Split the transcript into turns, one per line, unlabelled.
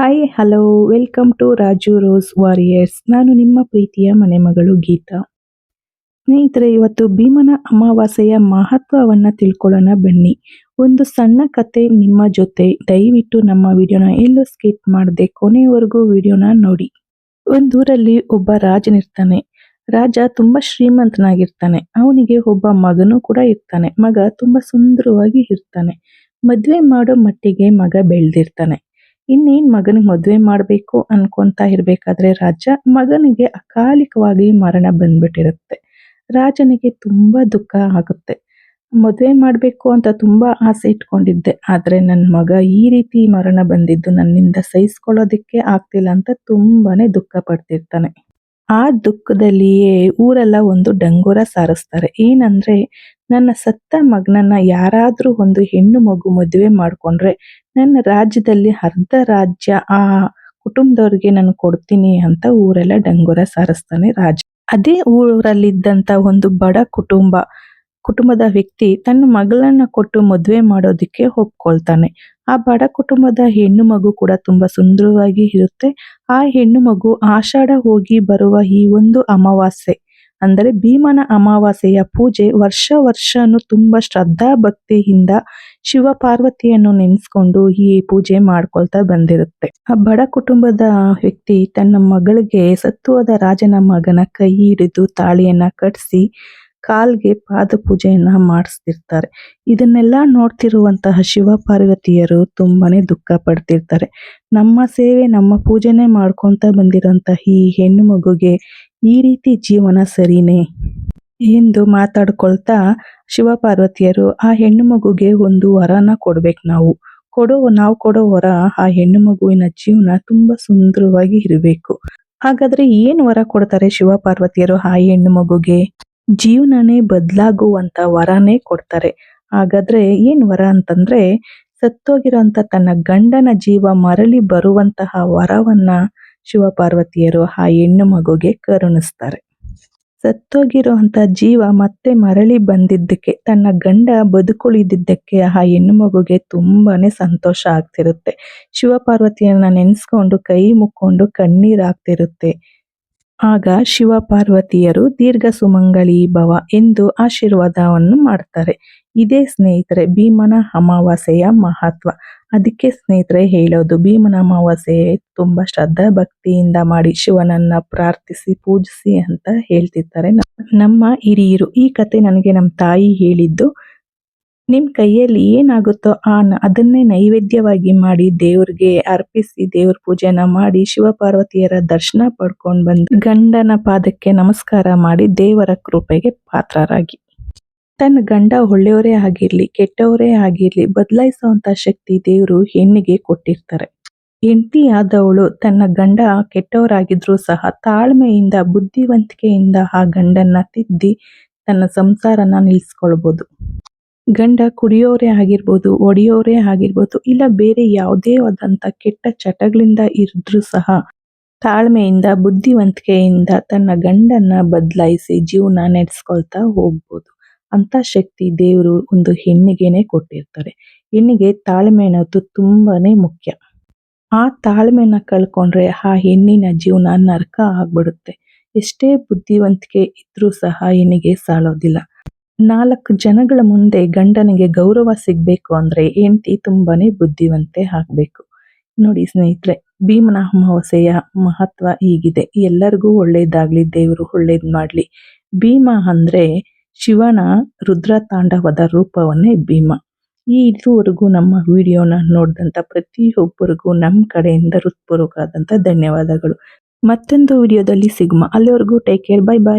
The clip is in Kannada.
Hi hello welcome to Raju rose warriors ನಾನು ನಿಮ್ಮ ಪ್ರೀತಿಯ ಮನೆಮಗಳು ಗೀತಾ. ಸ್ನೇಹಿತರೆ, ಇವತ್ತು ಭೀಮನ ಅಮಾವಾಸ್ಯೆಯ ಮಹತ್ವವನ್ನು ತಿಳ್ಕೊಳ್ಳೋಣ ಬನ್ನಿ. ಒಂದು ಸಣ್ಣ ಕತೆ ನಿಮ್ಮ ಜೊತೆ. ದಯವಿಟ್ಟು ನಮ್ಮ ವಿಡಿಯೋನ ಎಲ್ಲೂ ಸ್ಕಿಪ್ ಮಾಡದೆ ಕೊನೆಯವರೆಗೂ ವಿಡಿಯೋನ ನೋಡಿ. ಒಂದೂರಲ್ಲಿ ಒಬ್ಬ ರಾಜನಿರ್ತಾನೆ ರಾಜ ತುಂಬಾ ಶ್ರೀಮಂತನಾಗಿರ್ತಾನೆ. ಅವನಿಗೆ ಒಬ್ಬ ಮಗನೂ ಕೂಡ ಇರ್ತಾನೆ. ಮಗ ತುಂಬಾ ಸುಂದರವಾಗಿ ಇರ್ತಾನೆ. ಮದುವೆ ಮಾಡೋ ಮಟ್ಟಿಗೆ ಮಗ ಬೆಳೆದಿರ್ತಾನೆ. ಇನ್ನೇನ್ ಮಗನಿಗೆ ಮದುವೆ ಮಾಡಬೇಕು ಅನ್ಕೊಂತ ಇರ್ಬೇಕಾದ್ರೆ ರಾಜ ಮಗನಿಗೆ ಅಕಾಲಿಕವಾಗಿ ಮರಣ ಬಂದ್ಬಿಟ್ಟಿರುತ್ತೆ. ರಾಜನಿಗೆ ತುಂಬಾ ದುಃಖ ಆಗುತ್ತೆ. ಮದುವೆ ಮಾಡಬೇಕು ಅಂತ ತುಂಬಾ ಆಸೆ ಇಟ್ಕೊಂಡಿದ್ದೆ, ಆದ್ರೆ ನನ್ನ ಮಗ ಈ ರೀತಿ ಮರಣ ಬಂದಿದ್ದು ನನ್ನಿಂದ ಸಹಿಸ್ಕೊಳ್ಳೋದಕ್ಕೆ ಆಗ್ತಿಲ್ಲ ಅಂತ ತುಂಬಾನೇ ದುಃಖ ಪಡ್ತಿರ್ತಾನೆ. ಆ ದುಃಖದಲ್ಲಿಯೇ ಊರೆಲ್ಲ ಒಂದು ಡಂಗೂರ ಸಾರಿಸ್ತಾರೆ. ಏನಂದ್ರೆ, ನನ್ನ ಸತ್ತ ಮಗನನ್ನ ಯಾರಾದರೂ ಒಂದು ಹೆಣ್ಣು ಮಗು ಮದುವೆ ಮಾಡ್ಕೊಂಡ್ರೆ ನನ್ನ ರಾಜ್ಯದಲ್ಲಿ ಅರ್ಧ ರಾಜ್ಯ ಆ ಕುಟುಂಬದವ್ರಿಗೆ ನಾನು ಕೊಡ್ತೀನಿ ಅಂತ ಊರೆಲ್ಲ ಡಂಗೂರ ಸಾರಿಸ್ತಾನೆ ರಾಜ. ಅದೇ ಊರಲ್ಲಿದ್ದಂತ ಒಂದು ಬಡ ಕುಟುಂಬ ಕುಟುಂಬದ ವ್ಯಕ್ತಿ ತನ್ನ ಮಗಳನ್ನ ಕೊಟ್ಟು ಮದುವೆ ಮಾಡೋದಿಕ್ಕೆ ಒಪ್ಕೊಳ್ತಾನೆ. ಆ ಬಡ ಕುಟುಂಬದ ಹೆಣ್ಣು ಮಗು ಕೂಡ ತುಂಬಾ ಸುಂದರವಾಗಿ ಇರುತ್ತೆ. ಆ ಹೆಣ್ಣು ಮಗು ಆಷಾಢ ಹೋಗಿ ಬರುವ ಈ ಒಂದು ಅಮಾವಾಸ್ಯೆ, ಅಂದರೆ ಭೀಮನ ಅಮಾವಾಸ್ಯೆಯ ಪೂಜೆ ವರ್ಷ ವರ್ಷನೂ ತುಂಬಾ ಶ್ರದ್ಧಾ ಭಕ್ತಿಯಿಂದ ಶಿವ ಪಾರ್ವತಿಯನ್ನು ನೆನೆಸ್ಕೊಂಡು ಈ ಪೂಜೆ ಮಾಡ್ಕೊಳ್ತಾ ಬಂದಿರುತ್ತೆ. ಆ ಬಡ ಕುಟುಂಬದ ವ್ಯಕ್ತಿ ತನ್ನ ಮಗಳಿಗೆ ಸತ್ತುವಾದ ರಾಜನ ಮಗನ ಕೈ ಹಿಡಿದು ತಾಳಿಯನ್ನ ಕಟ್ಟಿಸಿ ಕಾಲ್ಗೆ ಪಾದ ಪೂಜೆಯನ್ನ ಮಾಡಿಸ್ತಿರ್ತಾರೆ. ಇದನ್ನೆಲ್ಲ ನೋಡ್ತಿರುವಂತಹ ಶಿವ ಪಾರ್ವತಿಯರು ತುಂಬಾನೇ ದುಃಖ ಪಡ್ತಿರ್ತಾರೆ. ನಮ್ಮ ಸೇವೆ, ನಮ್ಮ ಪೂಜೆನೆ ಮಾಡ್ಕೊಂತ ಬಂದಿರೋಂತಹ ಈ ಹೆಣ್ಣು ಮಗುಗೆ ಈ ರೀತಿ ಜೀವನ ಸರಿನೇ ಎಂದು ಮಾತಾಡ್ಕೊಳ್ತಾ ಶಿವ ಪಾರ್ವತಿಯರು ಆ ಹೆಣ್ಣು ಮಗುಗೆ ಒಂದು ವರನ ಕೊಡ್ಬೇಕು ನಾವು. ಕೊಡೋ ನಾವು ಕೊಡೋ ವರ ಆ ಹೆಣ್ಣು ಮಗುವಿನ ಜೀವನ ತುಂಬಾ ಸುಂದರವಾಗಿ ಇರಬೇಕು. ಹಾಗಾದ್ರೆ ಏನ್ ವರ ಕೊಡ್ತಾರೆ ಶಿವ ಪಾರ್ವತಿಯರು ಆ ಹೆಣ್ಣು ಮಗುಗೆ? ಜೀವನನೇ ಬದಲಾಗುವಂತ ವರನೇ ಕೊಡ್ತಾರೆ. ಹಾಗಾದ್ರೆ ಏನ್ ವರ ಅಂತಂದ್ರೆ ಸತ್ತೋಗಿರೋಂತ ತನ್ನ ಗಂಡನ ಜೀವ ಮರಳಿ ಬರುವಂತಹ ವರವನ್ನ ಶಿವಪಾರ್ವತಿಯರು ಆ ಹೆಣ್ಣು ಮಗುಗೆ ಕರುಣಿಸ್ತಾರೆ. ಸತ್ತೋಗಿರುವಂಥ ಜೀವ ಮತ್ತೆ ಮರಳಿ ಬಂದಿದ್ದಕ್ಕೆ, ತನ್ನ ಗಂಡ ಬದುಕುಳಿದಿದ್ದಕ್ಕೆ ಆ ಹೆಣ್ಣು ಮಗುಗೆ ತುಂಬಾನೇ ಸಂತೋಷ ಆಗ್ತಿರುತ್ತೆ. ಶಿವಪಾರ್ವತಿಯನ್ನ ನೆನೆಸ್ಕೊಂಡು ಕೈ ಮುಕ್ಕೊಂಡು ಕಣ್ಣೀರಾಗ್ತಿರುತ್ತೆ ಆಗ ಶಿವ ಪಾರ್ವತಿಯರು ದೀರ್ಘ ಸುಮಂಗಳಿ ಭವ ಎಂದು ಆಶೀರ್ವಾದವನ್ನು ಮಾಡ್ತಾರೆ. ಇದೇ ಸ್ನೇಹಿತರೆ, ಭೀಮನ ಅಮಾವಾಸ್ಯೆಯ ಮಹತ್ವ. ಅದಕ್ಕೆ ಸ್ನೇಹಿತರೆ, ಹೇಳೋದು ಭೀಮನ ಅಮಾವಾಸ್ಯೆ ತುಂಬಾ ಶ್ರದ್ಧಾ ಭಕ್ತಿಯಿಂದ ಮಾಡಿ ಶಿವನನ್ನ ಪ್ರಾರ್ಥಿಸಿ, ಪೂಜಿಸಿ ಅಂತ ಹೇಳ್ತಿರ್ತಾರೆ. ನಮ್ಮ ಹಿರಿಯರು ಈ ಕತೆ ನನಗೆ ನಮ್ಮ ತಾಯಿ ಹೇಳಿದ್ದು ನಿಮ್ ಕೈಯಲ್ಲಿ ಏನಾಗುತ್ತೋ ಆ ಅದನ್ನೇ ನೈವೇದ್ಯವಾಗಿ ಮಾಡಿ ದೇವ್ರಿಗೆ ಅರ್ಪಿಸಿ ದೇವ್ರ ಪೂಜೆನ ಮಾಡಿ ಶಿವಪಾರ್ವತಿಯರ ದರ್ಶನ ಪಡ್ಕೊಂಡು ಬಂದು ಗಂಡನ ಪಾದಕ್ಕೆ ನಮಸ್ಕಾರ ಮಾಡಿ ದೇವರ ಕೃಪೆಗೆ ಪಾತ್ರರಾಗಿ. ತನ್ನ ಗಂಡ ಒಳ್ಳೆಯವರೇ ಆಗಿರ್ಲಿ, ಕೆಟ್ಟವರೇ ಆಗಿರ್ಲಿ, ಬದಲಾಯಿಸುವಂತ ಶಕ್ತಿ ದೇವರು ಹೆಣ್ಣಿಗೆ ಕೊಟ್ಟಿರ್ತಾರೆ. ಹೆಂಡತಿ ಆದವಳು ತನ್ನ ಗಂಡ ಕೆಟ್ಟವರಾಗಿದ್ರೂ ಸಹ ತಾಳ್ಮೆಯಿಂದ, ಬುದ್ಧಿವಂತಿಕೆಯಿಂದ ಆ ಗಂಡನ್ನ ತಿದ್ದಿ ತನ್ನ ಸಂಸಾರನ ನಿಲ್ಸ್ಕೊಳ್ಬೋದು. ಗಂಡ ಕುಡಿಯೋರೇ ಆಗಿರ್ಬೋದು, ಒಡೆಯೋರೇ ಆಗಿರ್ಬೋದು, ಇಲ್ಲ ಬೇರೆ ಯಾವುದೇ ಆದಂಥ ಕೆಟ್ಟ ಚಟಗಳಿಂದ ಇದ್ರೂ ಸಹ ತಾಳ್ಮೆಯಿಂದ, ಬುದ್ಧಿವಂತಿಕೆಯಿಂದ ತನ್ನ ಗಂಡನ್ನ ಬದಲಾಯಿಸಿ ಜೀವನ ನಡೆಸ್ಕೊಳ್ತಾ ಹೋಗ್ಬೋದು. ಅಂತ ಶಕ್ತಿ ದೇವರು ಒಂದು ಹೆಣ್ಣಿಗೆನೆ ಕೊಟ್ಟಿರ್ತಾರೆ. ಹೆಣ್ಣಿಗೆ ತಾಳ್ಮೆ ಅನ್ನೋದು ತುಂಬಾ ಮುಖ್ಯ. ಆ ತಾಳ್ಮೆನ ಕಳ್ಕೊಂಡ್ರೆ ಆ ಹೆಣ್ಣಿನ ಜೀವನ ನರಕ ಆಗ್ಬಿಡುತ್ತೆ. ಎಷ್ಟೇ ಬುದ್ಧಿವಂತಿಕೆ ಇದ್ರೂ ಸಹ ಹೆಣ್ಣಿಗೆ ಸಾಲೋದಿಲ್ಲ ನಾಲ್ಕು ಜನಗಳ ಮುಂದೆ ಗಂಡನಿಗೆ ಗೌರವ ಸಿಗಬೇಕು ಅಂದ್ರೆ ಹೆಂಡತಿ ತುಂಬಾನೇ ಬುದ್ಧಿವಂತೆ ಆಗ್ಬೇಕು. ನೋಡಿ ಸ್ನೇಹಿತರೆ, ಭೀಮನ ಅಮಾವಾಸ್ಯೆಯ ಮಹತ್ವ ಹೀಗಿದೆ. ಎಲ್ಲರಿಗೂ ಒಳ್ಳೇದಾಗ್ಲಿ, ದೇವರು ಒಳ್ಳೇದ್ ಮಾಡ್ಲಿ. ಭೀಮ ಅಂದ್ರೆ ಶಿವನ ರುದ್ರ ತಾಂಡವದ ರೂಪವನ್ನೇ ಭೀಮ. ಈ ಇದುವರೆಗೂ ನಮ್ಮ ವಿಡಿಯೋನ ನೋಡಿದಂಥ ಪ್ರತಿಯೊಬ್ಬರಿಗೂ ನಮ್ಮ ಕಡೆಯಿಂದ ಹೃತ್ಪೂರ್ವಕವಾದಂಥ ಧನ್ಯವಾದಗಳು. ಮತ್ತೊಂದು ವಿಡಿಯೋದಲ್ಲಿ ಸಿಗ್ಮ ಅಲ್ಲಿವರೆಗೂ ಟೇಕ್ ಕೇರ್ ಬೈ ಬಾಯ್